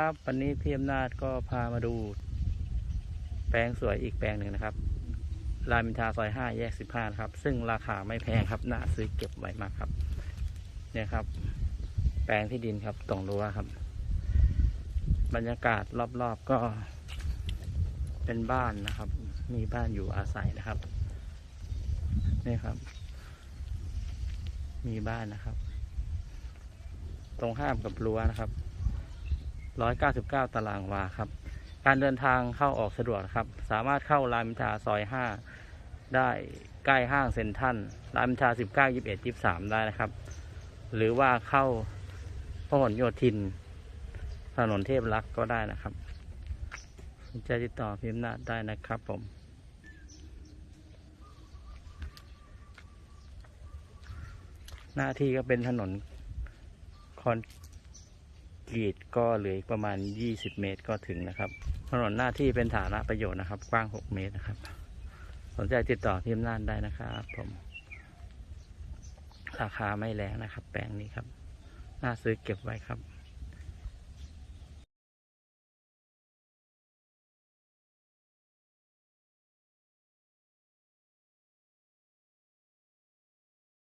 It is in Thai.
ครับวันนี้พี่อำนาจก็พามาดู แปลงสวยอีกแปลงหนึ่งนะครับรามอินทาซอยห้าแยกสิบห้าครับ ซึ่งราคาไม่แพงครับน่าซื้อเก็บไว้มากครับ เนี่ยครับ แปลงที่ดินครับตรงรั้วครับ บรรยากาศรอบๆก็ เป็นบ้านนะครับ มีบ้านอยู่อาศัยนะครับนี่ครับ มีบ้านนะครับ ตรงข้ามกับรั้วนะครับ ร้อยเก้าสิบเก้าตารางวาครับ การเดินทางเข้าออกสะดวกครับ สามารถเข้ารามอินทราซอยห้าได้ใกล้ห้างเซ็นทรัลรามอินทราสิบเก้ายิบเอ็ดยิบสามได้นะครับ หรือว่าเข้าพหลโยธิน ถนนเทพรักษ์ก็ได้นะครับสนใจติดต่อพิมพ์นาได้นะครับผมหน้าที่ก็เป็นถนนคอน กรีดก็เหลืออีกประมาณ 20 เมตรก็ถึงนะครับถนนหน้าที่เป็นฐานะประโยชน์นะครับ กว้าง 6 เมตรนะครับ สนใจติดต่อพิมพ์นานได้นะครับผม ราคาไม่แรงนะครับ แปลงนี้ครับ น่าซื้อเก็บไว้ครับ